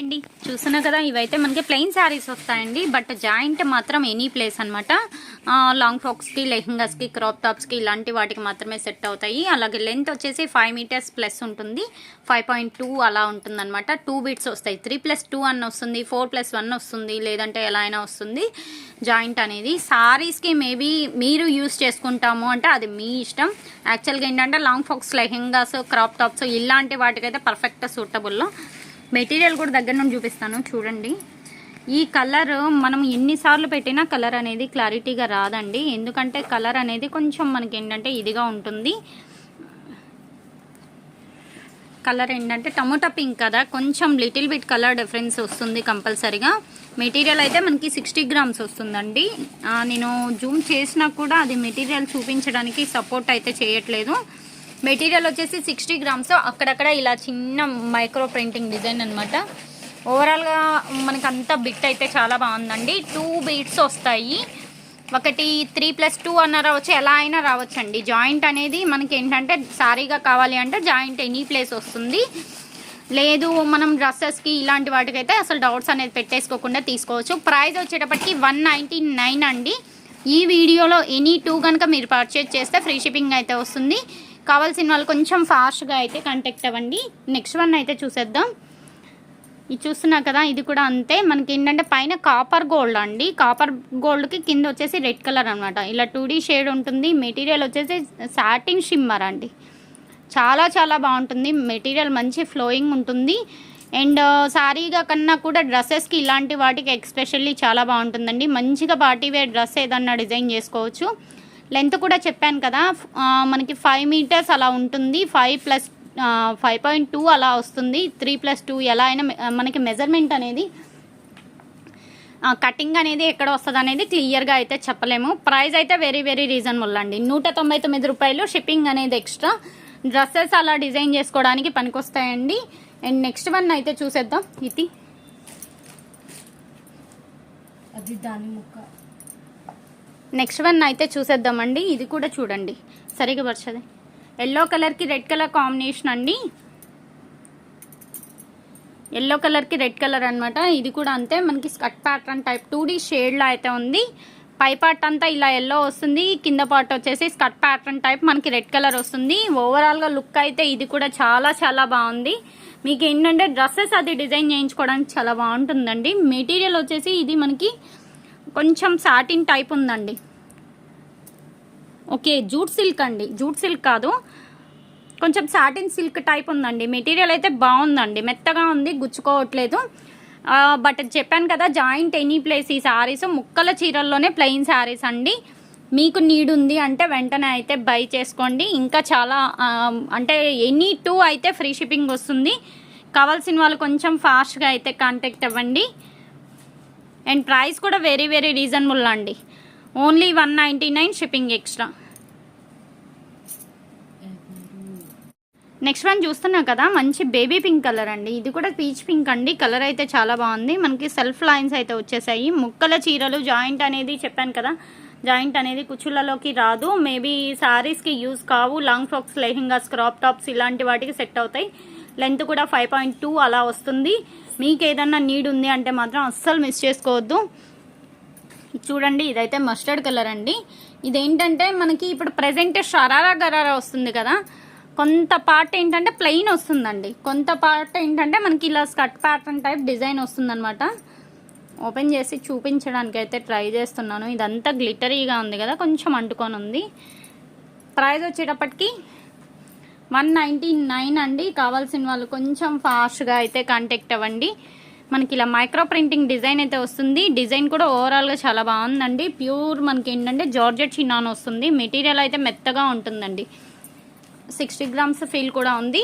అండి చూస్తున్నా కదా ఇవైతే మనకి ప్లెయిన్ శారీస్ వస్తాయండి బట్ జాయింట్ మాత్రం ఎనీ ప్లేస్ అనమాట లాంగ్ ఫ్రాక్స్కి లెహంగాస్కి క్రాప్ టాప్స్కి ఇలాంటి వాటికి మాత్రమే సెట్ అవుతాయి. అలాగే లెంత్ వచ్చేసి ఫైవ్ మీటర్స్ ప్లస్ ఉంటుంది. ఫైవ్ పాయింట్ టూ అలా ఉంటుంది అనమాట టూ బిట్స్ వస్తాయి. త్రీ ప్లస్ టూ అన్న వస్తుంది ఫోర్ ప్లస్ వన్ వస్తుంది లేదంటే ఎలా అయినా వస్తుంది. జాయింట్ అనేది సారీస్కి మేబీ మీరు యూస్ చేసుకుంటాము అంటే అది మీ ఇష్టం. యాక్చువల్గా ఏంటంటే long frocks lehengas crop tops ఇలాంటి వాటికైతే పర్ఫెక్ట్ సూటబుల్లో మెటీరియల్ కూడా దగ్గర నుండి చూపిస్తాను చూడండి. ఈ కలర్ మనం ఎన్నిసార్లు పెట్టినా కలర్ అనేది క్లారిటీగా రాదండి. ఎందుకంటే కలర్ అనేది కొంచెం మనకి ఏంటంటే ఇదిగా ఉంటుంది. కలర్ ఏంటంటే టమోటా పింక్ కదా కొంచెం లిటిల్ బిట్ కలర్ డిఫరెన్స్ వస్తుంది కంపల్సరీగా. మెటీరియల్ అయితే మనకి సిక్స్టీ గ్రామ్స్ వస్తుందండి. నేను జూమ్ చేసినా కూడా అది మెటీరియల్ చూపించడానికి సపోర్ట్ అయితే చేయట్లేదు. మెటీరియల్ వచ్చేసి సిక్స్టీ గ్రామ్స్. అక్కడక్కడ ఇలా చిన్న మైక్రో ప్రింటింగ్ డిజైన్ అనమాట ఓవరాల్గా మనకు అంత బిట్ అయితే చాలా బాగుందండి. టూ బీట్స్ వస్తాయి. ఒకటి త్రీ ప్లస్ టూ అన్న రావచ్చు ఎలా అయినా రావచ్చండి. జాయింట్ అనేది మనకి ఏంటంటే సారీగా కావాలి అంటే జాయింట్ ఎనీ ప్లేస్ వస్తుంది. లేదు మనం డ్రెస్సెస్కి ఇలాంటి వాటికైతే అసలు డౌట్స్ అనేది పెట్టేసుకోకుండా తీసుకోవచ్చు. ప్రైస్ వచ్చేటప్పటికి వన్ నైంటీ నైన్ అండి. ఈ వీడియోలో ఎనీ టూ కనుక మీరు పర్చేజ్ చేస్తే ఫ్రీ షిప్పింగ్ అయితే వస్తుంది. కావాల్సిన వాళ్ళు కొంచెం ఫాస్ట్గా అయితే కాంటాక్ట్ అవ్వండి. నెక్స్ట్ వన్ అయితే చూసేద్దాం. ఇది చూస్తున్నా కదా ఇది కూడా అంతే. మనకి ఏంటంటే పైన కాపర్ గోల్డ్ అండి. కాపర్ గోల్డ్కి కింద వచ్చేసి రెడ్ కలర్ అనమాట ఇలా టూ షేడ్ ఉంటుంది. మెటీరియల్ వచ్చేసి సాటిన్ షిమ్మర్ అండి. చాలా చాలా బాగుంటుంది. మెటీరియల్ మంచి ఫ్లోయింగ్ ఉంటుంది. అండ్ సారీగా uh, కన్నా కూడా డ్రెస్సెస్కి ఇలాంటి వాటికి ఎక్స్పెషల్లీ చాలా బాగుంటుందండి. మంచిగా పార్టీ వేర్ డ్రెస్ ఏదన్నా డిజైన్ చేసుకోవచ్చు. లెంత్ కూడా చెప్పాను కదా మనకి ఫైవ్ మీటర్స్ అలా ఉంటుంది. Five plus five point two అలా వస్తుంది. త్రీ ప్లస్ టూ ఎలా అయినా మనకి మెజర్మెంట్ అనేది కటింగ్ అనేది ఎక్కడ వస్తుంది అనేది క్లియర్గా అయితే చెప్పలేము. ప్రైస్ అయితే వెరీ వెరీ రీజనబుల్ అండి. నూట తొంభై తొమ్మిది రూపాయలు షిప్పింగ్ అనేది ఎక్స్ట్రా డ్రెస్సెస్ అలా డిజైన్ చేసుకోవడానికి పనికొస్తాయండి. అండ్ నెక్స్ట్ వన్ అయితే చూసేద్దాం. ఇది అది దాని ముక్క. నెక్స్ట్ వన్ అయితే చూసేద్దామండి. ఇది కూడా చూడండి. సరిగా పరచది ఎల్లో కలర్కి రెడ్ కలర్ కాంబినేషన్ అండి. ఎల్లో కలర్కి రెడ్ కలర్ అనమాట ఇది కూడా అంతే. మనకి skirt pattern type two D షేడ్లో అయితే ఉంది. పై పార్ట్ అంతా ఇలా ఎల్లో వస్తుంది. కింద పార్ట్ వచ్చేసి స్కట్ ప్యాటర్న్ టైప్ మనకి రెడ్ కలర్ వస్తుంది. ఓవరాల్గా లుక్ అయితే ఇది కూడా చాలా చాలా బాగుంది. మీకు ఏంటంటే డ్రెస్సెస్ అది డిజైన్ చేయించుకోవడానికి చాలా బాగుంటుందండి. మెటీరియల్ వచ్చేసి ఇది మనకి కొంచెం సాటిన్ టైప్ ఉందండి. ఓకే జూట్ సిల్క్ అండి. జూట్ సిల్క్ కాదు. కొంచెం సాటిన్ సిల్క్ టైప్ ఉందండి. మెటీరియల్ అయితే బాగుందండి. మెత్తగా ఉంది గుచ్చుకోవట్లేదు. బట్ చెప్పాను కదా జాయింట్ ఎనీ ప్లేస్ ఈ శారీస్ ముక్కల చీరల్లోనే ప్లెయిన్ శారీస్ అండి. మీకు నీడ్ ఉంది అంటే వెంటనే అయితే బై చేసుకోండి. ఇంకా చాలా అంటే ఎనీ టూ అయితే ఫ్రీ షిప్పింగ్ వస్తుంది. కావాల్సిన వాళ్ళు కొంచెం ఫాస్ట్గా అయితే కాంటాక్ట్ అవ్వండి. అండ్ ప్రైస్ కూడా వెరీ వెరీ రీజనబుల్ అండి. Only one ninety nine shipping extra. Next one చూస్తున్నాం కదా మంచి బేబీ పింక్ కలర్ అండి. ఇది కూడా పీచ్ పింక్ అండి. కలర్ అయితే చాలా బాగుంది. మనకి సెల్ఫ్ లైన్స్ అయితే వచ్చేసాయి. ముక్కల చీరలు జాయింట్ అనేది చెప్పాను కదా జాయింట్ అనేది కుచ్చులలోకి రాదు. మేబీ శారీస్కి యూజ్ కావు. Long frocks lehengas crop tops ఇలాంటి వాటికి సెట్ అవుతాయి. లెంత్ కూడా ఫైవ్ పాయింట్ టూ అలా వస్తుంది. మీకు ఏదన్నా నీడ్ ఉంది అంటే మాత్రం అస్సలు మిస్ చేసుకోవద్దు. చూడండి ఇదైతే మస్టర్డ్ కలర్ అండి. ఇదేంటంటే మనకి ఇప్పుడు ప్రజెంట్ షరారా గరారా వస్తుంది కదా. కొంత పార్ట్ ఏంటంటే ప్లెయిన్ వస్తుందండి. కొంత పార్ట్ ఏంటంటే మనకి ఇలా స్కర్ట్ ప్యాటర్న్ టైప్ డిజైన్ వస్తుందన్నమాట. ఓపెన్ చేసి చూపించడానికి అయితే ట్రై చేస్తున్నాను. ఇదంతా గ్లిటరీగా ఉంది కదా కొంచెం అంటుకొని ఉంది. ప్రైస్ వచ్చేటప్పటికి వన్ నైంటీ నైన్ అండి. కావాల్సిన వాళ్ళు కొంచెం ఫాస్ట్గా అయితే కాంటాక్ట్ అవ్వండి. మనకి ఇలా మైక్రో ప్రింటింగ్ డిజైన్ అయితే వస్తుంది. డిజైన్ కూడా ఓవరాల్గా చాలా బాగుందండి. ప్యూర్ మనకి ఏంటంటే జార్జెట్ చిన్నాన్ వస్తుంది. మెటీరియల్ అయితే మెత్తగా ఉంటుందండి. సిక్స్టీ గ్రామ్స్ ఫీల్ కూడా ఉంది.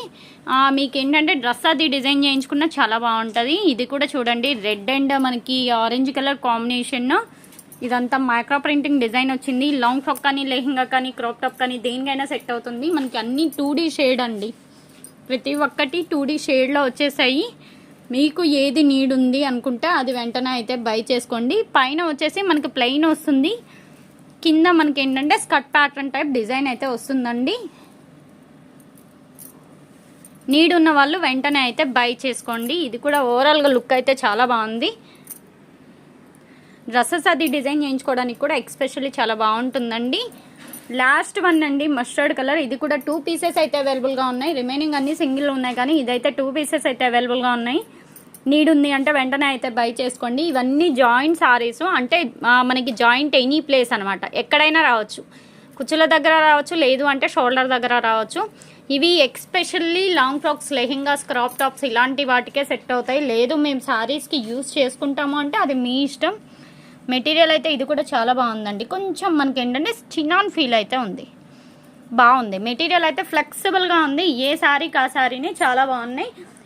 మీకు ఏంటంటే డ్రెస్ అది డిజైన్ చేయించుకున్న చాలా బాగుంటుంది. ఇది కూడా చూడండి రెడ్ అండ్ మనకి ఆరెంజ్ కలర్ కాంబినేషన్ ఇదంతా మైక్రో ప్రింటింగ్ డిజైన్ వచ్చింది. లాంగ్ ఫ్రాక్ కానీ లెహంగా కానీ క్రాప్ టాప్ కానీ దేనికైనా సెట్ అవుతుంది. మనకి అన్ని టూ షేడ్ అండి. ప్రతి ఒక్కటి టూ డీ షేడ్లో వచ్చేసాయి. మీకు ఏది నీడ్ ఉంది అనుకుంటే అది వెంటనే అయితే బై చేసుకోండి. పైన వచ్చేసి మనకి ప్లెయిన్ వస్తుంది. కింద మనకి ఏంటంటే స్కట్ ప్యాటర్న్ టైప్ డిజైన్ అయితే వస్తుందండి. నీడ్ ఉన్న వాళ్ళు వెంటనే అయితే బై చేసుకోండి. ఇది కూడా ఓవరాల్గా లుక్ అయితే చాలా బాగుంది. డ్రెస్సెస్ అది డిజైన్ చేయించుకోవడానికి కూడా ఎక్స్పెషల్లీ చాలా బాగుంటుందండి. లాస్ట్ వన్ అండి మస్టర్డ్ కలర్ ఇది కూడా టూ పీసెస్ అయితే అవైలబుల్గా ఉన్నాయి. రిమైనింగ్ అన్ని సింగిల్ ఉన్నాయి కానీ ఇదైతే టూ పీసెస్ అయితే అవైలబుల్గా ఉన్నాయి. నీడ్ ఉంది అంటే వెంటనే అయితే బై చేసుకోండి. ఇవన్నీ జాయింట్ సారీస్. అంటే మనకి జాయింట్ ఎనీ ప్లేస్ అనమాట ఎక్కడైనా రావచ్చు. కుచ్చుల దగ్గర రావచ్చు లేదు అంటే షోల్డర్ దగ్గర రావచ్చు. ఇవి especially long frocks lehengas crop tops ఇలాంటి వాటికే సెట్ అవుతాయి. లేదు మేము శారీస్కి యూస్ చేసుకుంటాము అంటే అది మీ ఇష్టం. మెటీరియల్ అయితే ఇది కూడా చాలా బాగుందండి. కొంచెం మనకి ఏంటంటే చిన్నాన్ ఫీల్ అయితే ఉంది. బాగుంది. మెటీరియల్ అయితే ఫ్లెక్సిబుల్గా ఉంది. ఏ శారీ కా శారీని చాలా బాగున్నాయి.